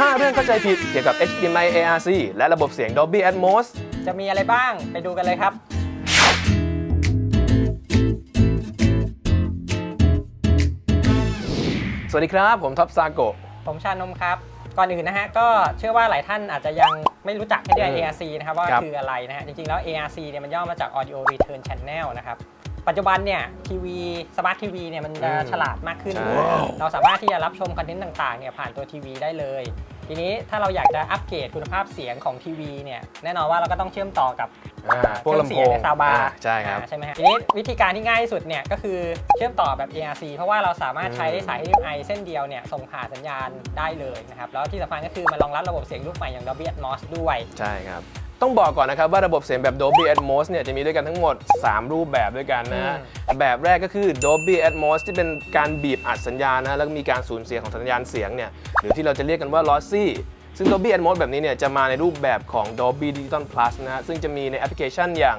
5 เรื่องเข้าใจผิดเกี่ยวกับ HDMI ARC และระบบเสียง Dolby Atmos จะมีอะไรบ้างไปดูกันเลยครับ สวัสดีครับ ผมท็อปซาโกะ ผมชานมครับ ก่อนอื่นนะฮะ ก็เชื่อว่าหลายท่านอาจจะยังไม่รู้จักแค่เรียกอืม ARC นะครับ ว่าครับคืออะไรนะฮะ จริงๆ แล้ว ARC เนี่ยมันย่อมาจาก Audio Return Channel นะครับ ปัจจุบันเนี่ยทีวีสมาร์ททีวีเนี่ยมันจะอืมฉลาดมากขึ้น ใช่ เราสามารถที่จะรับชมคอนเทนต์ต่างๆเนี่ยผ่านตัวทีวีได้เลย ทีนี้ถ้าเราอยากจะอัปเกรดคุณภาพเสียงของทีวีเนี่ยแน่นอนว่าเราก็ต้องเชื่อมต่อกับอ่าพวกลำโพเครื่องงเสียในซาวบาร์อ่าใช่ครับ ใช่ไหมฮะทีนี้วิธีการที่ง่ายที่สุดเนี่ยก็คือเชื่อมต่อแบบ ARC เพราะว่าเราสามารถใช้อืมสาย HDMI เส้นเดียวเนี่ยส่งผ่านสัญญาณได้เลยนะครับแล้วที่สำคัญก็คือมันรองรับระบบเสียงรูปใหม่อย่าง Dolby Atmos ด้วย ใช่ครับ ต้องบอกก่อนนะครับว่าระบบเสียงแบบ Dolby Atmos เนี่ยจะมีด้วยกันทั้งหมด 3 รูปแบบด้วยกันนะฮะแบบแรกก็คือ Dolby Atmos ที่เป็นการบีบอัดสัญญาณนะแล้วก็มีการสูญเสียของสัญญาณเสียงเนี่ยหรือที่เราจะเรียกกันว่า lossy ซึ่ง Dolby Atmos แบบนี้เนี่ยจะมาในรูปแบบของ Dolby Digital Plus นะฮะซึ่งจะมีในแอปพลิเคชันอย่าง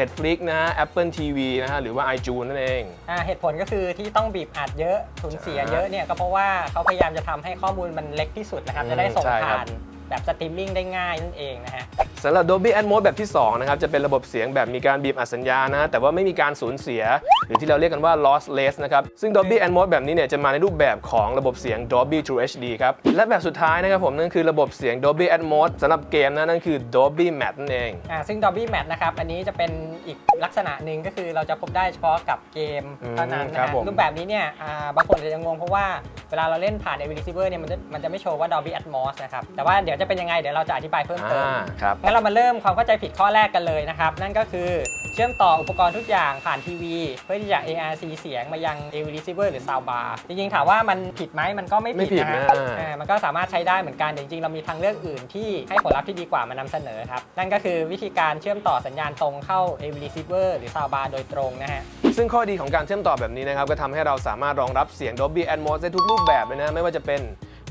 Netflix นะฮะ Apple TV นะฮะ หรือว่า iTunes นั่นเอง อ่าเหตุผลก็คือที่ต้องบีบอัดเยอะสูญเสียใช่เยอะเนี่ยก็เพราะว่าเขาพยายามจะทำให้ข้อมูลมันเล็กที่สุดนะครับอืมจะได้ส่งใช่ครับผ่าน แบบสตรีมมิ่งได้ง่ายนั่นเองนะฮะสำหรับ Dolby Atmos แบบที่2นะครับจะเป็นระบบเสียงแบบมีการบีบอัดสัญญาณนะแต่ว่าไม่มีการสูญเสีย หรือที่เราเรียกกันว่า lossless นะครับซึ่ง Dolby Atmos แบบนี้เนี่ยจะมาในรูปแบบของระบบเสียง Dolby True HD ครับและแบบสุดท้ายนะครับผมนั่นคือระบบเสียง Dolby Atmos สำหรับเกมนะนั่นคือ Dolby Matte นั่นเองอ่าซึ่ง Dolby Matte นะครับอันนี้จะเป็นอีกลักษณะหนึ่งก็คือเราจะพบได้เฉพาะกับเกมเท่านั้นอืมนะครับฮะผมรูปแบบนี้เนี่ยอ่าบางคนอาจจะงงเพราะว่าเวลาเราเล่นผ่าน AV Receiver เนี่ยมันจะมันจะไม่โชว์ว่า Dolby Atmos นะครับแต่ว่าเดี๋ยวจะเป็นยังไงเดี๋ยวเราจะอธิบายเพิ่มเติม อ่าครับ งั้นเรามาเริ่มความเข้าใจผิดข้อแรกกันเลยนะครับ นั่นก็คือเชื่อมต่ออุปกรณ์ทุกอย่างผ่านทีวี เพื่อที่จะ ARC เสียงมายัง AV Receiver หรือ Soundbar จริงๆ ถามว่ามันผิดไหมมันก็ไม่ไม่ผิดผิดนะนะฮะอ่าอ่ามันก็สามารถใช้ได้เหมือนกันแต่จริงๆ เรามีทางเลือกอื่นที่ให้ผลลัพธ์ที่ดีกว่ามานำเสนอครับ นั่นก็คือวิธีการเชื่อมต่อสัญญาณตรงเข้า AV Receiver หรือ Soundbar โดยตรงนะฮะ ซึ่งข้อดีของการเชื่อมต่อแบบนี้นะครับ ก็ทำให้เราสามารถรองรับเสียง Dolby Atmos ได้ทุกรูปแบบเลยนะ ไม่ว่าจะเป็น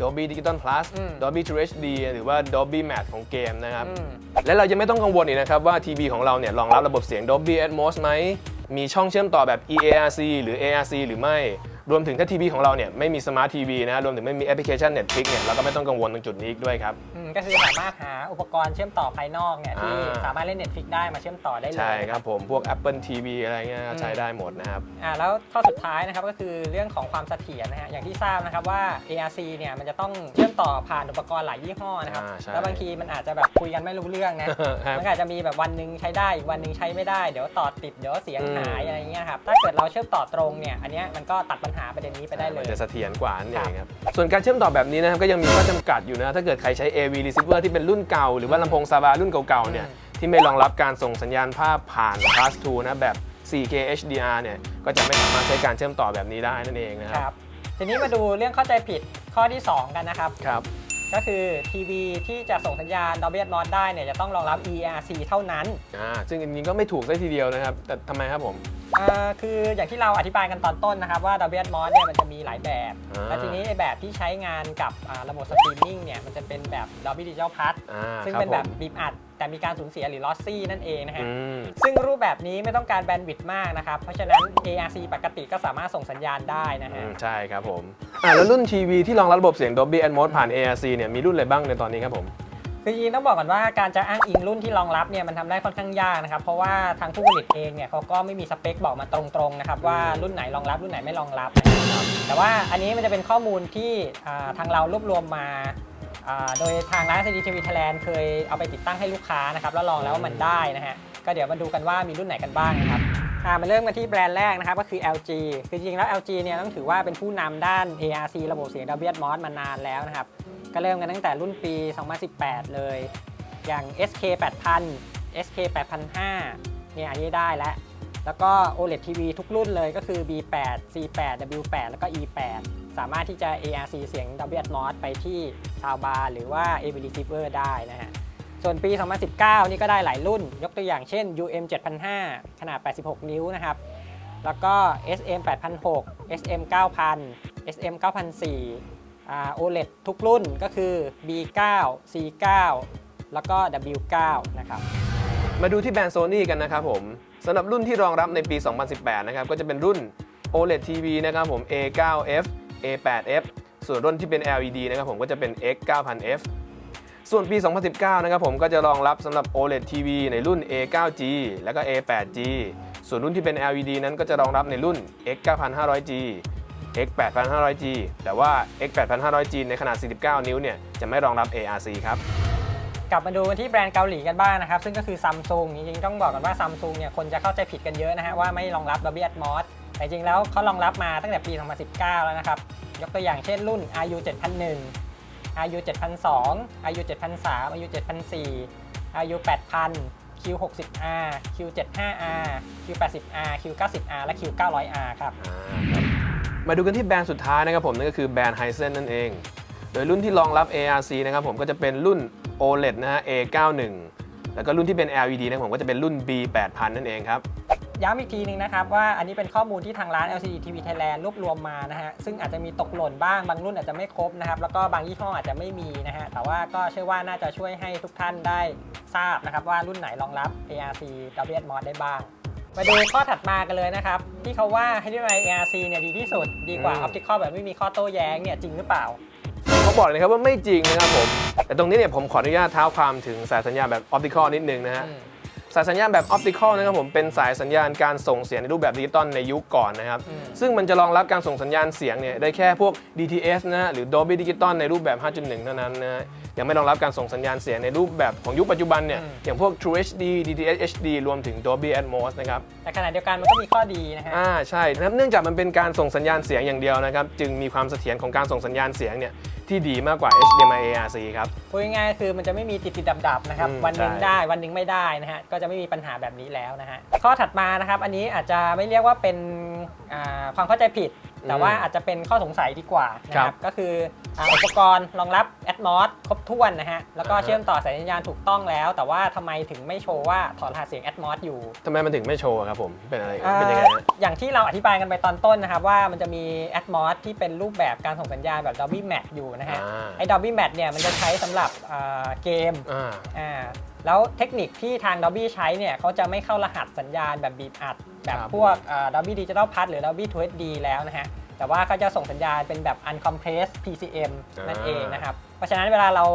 Dolby Digital Plus อืม Dolby True HD หรือว่า Dolby Matte ของเกมนะครับอืมและเรายังไม่ต้องกังวลอีกนะครับ ว่าทีวีของเราเนี่ยรองรับระบบเสียง Dolby Atmos ไหม มีช่องเชื่อมต่อแบบ EARC หรือ ARC หรือไม่ รวมถึงถ้าทีวีของเราเนี่ยไม่มีสมาร์ททีวีนะรวมถึงไม่มีแอปพลิเคชัน Netflix เนี่ยเราก็ไม่ต้องกังวลตรงจุดนี้อีกด้วยครับ อืมก็คือสามารถหาอุปกรณ์เชื่อมต่อภายนอกเนี่ยที่อ่า สามารถเล่น Netflix ได้มาเชื่อมต่อได้เลยใช่ครับผมพวก Apple TV อะไรเงี้ยใช้ได้หมดนะครับ อ่าแล้วข้อสุดท้ายนะครับก็คือเรื่องของความเสถียรนะฮะอย่างที่ทราบนะครับว่า ARC เนี่ยมันจะต้องเชื่อมต่อผ่านอุปกรณ์หลายยี่ห้อนะครับอ่าใช่ แล้วบางทีมันอาจจะแบบคุยกันไม่รู้เรื่องนะ ครับ มันอาจจะมีแบบวันหนึ่งใช้ได้อีกวันหนึ่งใช้ไม่ได้ เดี๋ยวต่อติดเดี๋ยวเสียงอืมหายอะไรเงี้ยครับถ้าเกิดเราเชื่อมต่อตรงเนี่ยอันเนี้ยมันก็ตัดปัญหาประเด็นนี้ไปได้เลมันยจะเสถียรกว่านั่นเองครับ ส่วนการเชื่อมต่อแบบนี้นะครับก็ยังมีข้อจำกัดอยู่นะ ถ้าเกิดใครใช้ AV receiver ที่เป็นรุ่นเก่า หรือว่าลำโพงซาบารุ่นเก่าๆเนี่ยอืมที่ไม่รองรับการส่งสัญญาณภาพผ่าน Class 2นะแบบ 4K HDR เนี่ยก็จะไม่สามารถใช้การเชื่อมต่อแบบนี้ได้นั่นเองนะคครับรับทีนี้มาดูเรื่องเข้าใจผิดข้อที่ 2 กันนะครับ ครับ ก็คือทีวีที่จะส่งสัญญาณ Dolby Atmos ได้เนี่ยจะต้องรองรับ ERC เท่านั้น อ่าซึ่งอันนี้ก็ไม่ถูกซะทีเดียวนะครับ แต่ทำไมครับผม อ่าคืออย่างที่เราอธิบายกันตอนต้นนะครับว่า Dolby Atmos เนี่ยมันจะมีหลายแบบ อ่า และทีนี้ไอ้แบบที่ใช้งานกับอ่าระบบสตรีมมิ่งเนี่ยมันจะเป็นแบบ Dolby Digital Plus อ่าซึ่งครับเป็นแบบผมบีบอัด แต่มีการสูญเสียหรือ lossy นั่นเองนะฮะอืมซึ่งรูปแบบนี้ไม่ต้องการแบนด์วิดต์มากนะครับ เพราะฉะนั้น ARC ปกติก็สามารถส่งสัญญาณได้นะอืฮะมใช่ครับผม อ่าแล้วรุ่นทีวีที่รองรับระบบเสียง Dolby Atmos ผ่าน ARC เนี่ยมีรุ่นอะไรบ้างในตอนนี้ครับผม คือจริงๆต้องบอกก่อนว่าการจะอ้างอิงรุ่นที่รองรับเนี่ยมันทำได้ค่อนข้างยากนะครับเพราะว่าทางผู้ผลิตเองเนี่ยเขาก็ไม่มีสเปคบอกมาตรงๆนะครับว่ารุ่นไหนรองรับรุ่นไหนไม่รองรับนะครับแต่ว่าอันนี้มันจะเป็นข้อมูลที่ทางเรารวบรวมมาโดยทางร้าน CD TV Thailand เคยเอาไปติดตั้งให้ลูกค้านะครับแล้วลองแล้วว่ามันได้นะฮะก็เดี๋ยวมาดูกันว่ามีรุ่นไหนกันบ้างนะครับมาเริ่มกันที่แบรนด์แรกนะครับก็คือ LG คือจริงๆแล้ว LG เนี่ยต้องถือว่าเป็นผู้นำด้าน ARC ระบบเสียง Dolby Atmos มานานแล้วนะครับ ก็เริ่มกันตั้งแต่รุ่นปี 2018 เลย อย่าง SK 8000 SK 8005 เนี่ยอันนี้ได้แล้ว แล้วก็ OLED TV ทุกรุ่นเลยก็คือ B8 C8 W8 แล้วก็ E8 สามารถที่จะ ARC เสียง Dolby Atmos ไปที่ Soundbar หรือว่า AV Receiver ได้นะฮะ ส่วนปี 2019 นี่ก็ได้หลายรุ่น ยกตัวอย่างเช่น UM 7005 ขนาด 86 นิ้วนะครับ แล้วก็ SM 8006 SM 9000 SM 9004 อ่า OLED ทุกรุ่นก็คือ B9 C9 แล้วก็ W9 นะครับ มาดูที่แบรนด์โซ n y กันนะครับผมสำหรับรุ่นที่รองรับในปี 2018 นะครับ ก็จะเป็นรุ่น OLED TV นะครับผม A9F A8F ส่วนรุ่นที่เป็น LED นะครับผมก็จะเป็น X 9000F ส่วนปี 2019 นะครับผมก็จะรองรับสำหรับ OLED TV ในรุ่น A9G แล้วก็ A8G ส่วนรุ่นที่เป็น LED นั้นก็จะรองรับในรุ่น X9500G X 9500G X 8500G แต่ว่า X 8500G ในขนาด 49 นิ้วเนี่ยจะไม่รองรับ ARC ครับกลับมาดูกันที่แบรนด์เกาหลีกันบ้างนะครับ ซึ่งก็คือซัมซุงจริงๆ ต้องบอกกันว่าซัมซุงเนี่ยคนจะเข้าใจผิดกันเยอะนะฮะว่าไม่รองรับ Dolby Atmos แต่จริงๆแล้วเขารองรับมาตั้งแต่ปี 2019 แล้วนะครับ ยกตัวอย่างเช่นรุ่น RU 7001 RU 7002 RU 7003 RU 7004 RU 8000 Q 60R Q 75R Q 80R Q 90R และ Q 900R ครับ มาดูกันที่แบรนด์สุดท้ายนะครับผมนั่นก็คือแบรนด์ Hisense นั่นเอง โดยรุ่นที่รองรับ ARC นะครับผมก็จะเป็นรุ่น OLED นะฮะ A91 แล้วก็รุ่นที่เป็น LED นะครับผมก็จะเป็นรุ่น B8000 นั่นเองครับย้ำอีกทีหนึงนะครับว่าอันนี้เป็นข้อมูลที่ทางร้าน LCD TV Thailand รวบรวมมานะฮะซึ่งอาจจะมีตกหล่นบ้างบางรุ่นอาจจะไม่ครบนะครับแล้วก็บางยี่ห้ออาจจะไม่มีนะฮะแต่ว่าก็เชื่อว่าน่าจะช่วยให้ทุกท่านได้ทราบนะครับว่ารุ่นไหนรองรับ ARC Dolby Atmos ได้บ้าง มาดูข้อถัดมากันเลยนะครับ ที่เขาว่า HDMI ARC เนี่ยดีที่สุด ดีกว่าอืม Optical แบบไม่มีข้อโต้แย้งเนี่ยจริงหรือเปล่า เขาบอกเลยนะครับว่าไม่จริงนะครับผม แต่ตรงนี้เนี่ยผมขออนุญาตเท้าความถึงสายสัญญาณแบบ optical นิดนึงนะฮะ อืม สายสัญญาณแบบ optical นะครับผมเป็นสายสัญญาณการส่งเสียงในรูปแบบดิจิตอลในยุคก่อนนะครับอืมซึ่งมันจะรองรับการส่งสัญญาณเสียงเนี่ยได้แค่พวก DTS นะฮะหรือ Dolby Digital ในรูปแบบ 5.1 เท่านั้นนะฮะยังไม่รองรับการส่งสัญญาณเสียงในรูปแบบของยุคปัจจุบันเนี่ยอืมอย่างพวก True HD DTS HD รวมถึง Dolby Atmos นะครับแต่ขณะเดียวกันมันก็มีข้อดีนะฮะอ่าใช่นะครับเนื่องจากมันเป็นการส่งสัญญาณเสียงอย่างเดียวนะครับจึงมีความเสถียรของการส่งสัญญาณเสียงเนี่ยที่ดีมากกว่า HDMI ARC ครับพูดง่ายๆคือมันจะไม่มีติดติดดับดับๆนะครับอืมวันหนึ่งใช่ได้วันหนึ่งไม่ได้นะฮะก็จะไม่มีปัญหาแบบนี้แล้วนะฮะข้อถัดมานะครับ อันนี้อาจจะไม่เรียกว่าเป็นอ่าความเข้าใจผิด แต่ว่าอาจจะเป็นข้อสงสัยดีกว่านะครับก็คืออ่าอุปกรณ์รองรับ Atmos ครบถ้วนนะฮะแล้วก็เชื่อมต่อสายสัญญาณถูกต้องแล้ว แต่ว่าทำไมถึงไม่โชว์ว่าถอดรหัสเสียง Atmos อยู่ ทำไมมันถึงไม่โชว์ครับผม เป็นอะไรอ่าเป็นยังไงฮะ อย่างที่เราอธิบายกันไปตอนต้นนะครับว่ามันจะมี Atmos ที่เป็นรูปแบบการส่งสัญญาณแบบ Dolby Max อยู่นะฮะอ่า ไอ้ Dolby Max เนี่ยมันจะใช้สำหรับอ่าเกมอ่า อ่า แล้วเทคนิคที่ทาง Dolby ใช้เนี่ยเขาจะไม่เข้ารหัสสัญญาณแบบบีบอัด แบบครับพวกอ่า Dolby Digital Plus หรือ Dolby 2HD แล้วนะฮะ แต่ว่าเขาจะส่งสัญญาณเป็นแบบ uncompressed PCM นั่นเองนะครับ เพราะฉะนั้นเวลาเรา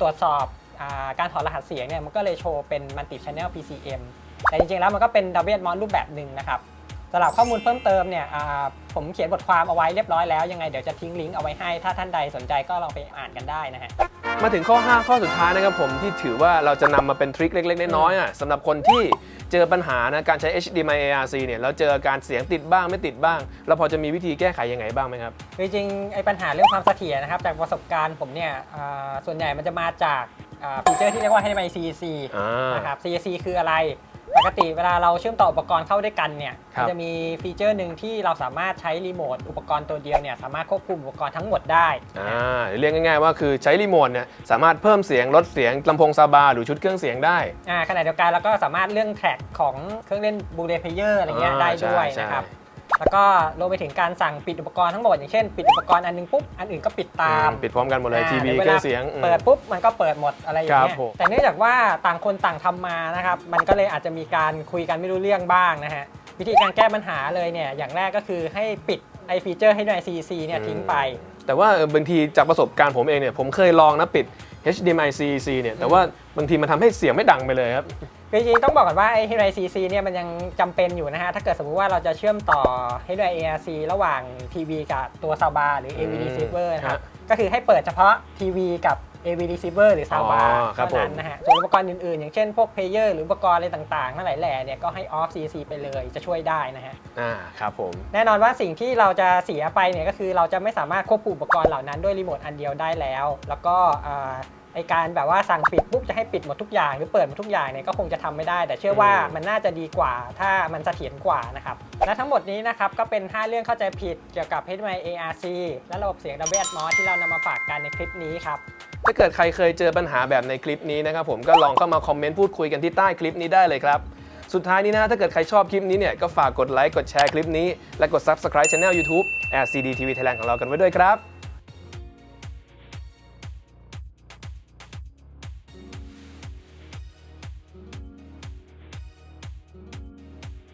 ตรวจสอบอาการถอดรหัสเสียงเนี่ยมันก็เลยโชว์เป็น multi channel PCM แต่จริงๆแล้วมันก็เป็น Dolby Atmos รูปแบบหนึ่งนะครับสำหรับข้อมูลเพิ่มเติมเนี่ยอ่าผมเขียนบทความเอาไว้เรียบร้อยแล้วยังไงเดี๋ยวจะทิ้งลิงก์เอาไว้ให้ ถ้าท่านใดสนใจก็ลองไปอ่านกันได้นะฮะมาถึงข้อ 5 ข้อสุดท้ายนะครับผมที่ถือว่าเราจะนำมาเป็นทริคเล็ก ๆ น้อยๆอะสำหรับคนที่เจอปัญหานะการใช้ HDMI ARC เนี่ยแล้วเจอการเสียงติดบ้างไม่ติดบ้าง เราพอจะมีวิธีแก้ไขยังไงบ้างไหมครับคือจริงๆไอ้ปัญหาเรื่องความเสถียรนะครับ จากประสบการณ์ผมเนี่ยอ่าส่วนใหญ่มันจะมาจากอ่าฟีเจอร์ที่เรียกว่า HDMI CEC อ่านะครับ CEC คืออะไร ปกติเวลาเราเชื่อมต่ออุปกรณ์เข้าด้วยกันเนี่ยครับ มันจะมีฟีเจอร์หนึ่งที่เราสามารถใช้รีโมทอุปกรณ์ตัวเดียวเนี่ยสามารถควบคุมอุปกรณ์ทั้งหมดได้ อ่าเรียกง่ายๆว่าคือใช้รีโมทเนี่ยสามารถเพิ่มเสียงลดเสียงลำโพงซาบาหรือชุดเครื่องเสียงได้ อ่าขณะเดียวกันเราก็สามารถเรื่องแท็กของเครื่องเล่นบูเรเพเยอร์อะไรเงี้ยอ่าได้ด้วยใช่นะครับ ใช่ แล้วก็รวมไปถึงการสั่งปิดอุปกรณ์ทั้งหมดอย่างเช่นปิดอุปกรณ์อันหนึงปุ๊บอันอื่นก็ปิดตามอืมปิดพร้อมกันหมดเลยอ่าทีวีหรือเครื่องเสียงอืมเปิดปุ๊บมันก็เปิดหมดอะไรอย่างคเงี้รัยบผมแต่เนื่องจากว่าต่างคนต่างทำมานะครับมันก็เลยอาจจะมีการคุยกันไม่รู้เรื่องบ้างนะฮะวิธีการแก้ปัญหาเลยเนี่ยอย่างแรกก็คือให้ปิดไอฟีเจอร์ให้หน่วย CC เนี่ยทิ้งไป แต่ว่าเออบางทีจากประสบการณ์ผมเองเนี่ยผมเคยลองนะปิด HDMI CEC เนี่ยแต่ว่าบางทีมันทำให้เสียงไม่ดังไปเลยครับ คือจริงๆต้องบอกก่อนว่าไอ้ HDMI CC เนี่ยมันยังจำเป็นอยู่นะฮะ ถ้าเกิดสมมุติว่าเราจะเชื่อมต่อ HDMI ARC ระหว่างทีวีกับตัวซาวบาร์หรือ AV อืม receiver นะครับ ฮะก็คือให้เปิดเฉพาะทีวีกับ AV receiver หรือซาวบาร์อ๋อครับเท่านั้นนะฮะ ส่วนอุปกรณ์อื่นๆ อย่างเช่นพวกเพลเยอร์หรืออุปกรณ์อะไรต่างๆ ทั้งหลายแหล่เนี่ยก็ให้ off CC ไปเลยจะช่วยได้นะฮะ อ่าครับผม แน่นอนว่าสิ่งที่เราจะเสียไปเนี่ยก็คือเราจะไม่สามารถควบคุมอุปกรณ์เหล่านั้นด้วยรีโมทอันเดียวได้แล้ว แล้วก็อ่า ไอการแบบว่าสั่งปิดปุ๊บจะให้ปิดหมดทุกอย่างหรือเปิดหมดทุกอย่างเนี่ยก็คงจะทำไม่ได้ แต่เชื่อว่าอืมมันน่าจะดีกว่า ถ้ามันเสถียรกว่านะครับและทั้งหมดนี้นะครับก็เป็น 5 เรื่องเข้าใจผิดเกี่ยวกับ HDMI ARC และระบบเสียง Dolby Atmos ที่เรานำมาฝากกันในคลิปนี้ครับถ้าเกิดใครเคยเจอปัญหาแบบในคลิปนี้นะครับผมก็ลองเข้ามาคอมเมนต์พูดคุยกันที่ใต้คลิปนี้ได้เลยครับสุดท้ายนี้นะถ้าเกิดใครชอบคลิปนี้เนี่ย ก็ฝากกดไลค์ กดแชร์คลิปนี้ และกด Subscribe Channel YouTube LCD TV Thailand ของเรากันไว้ด้วยครับ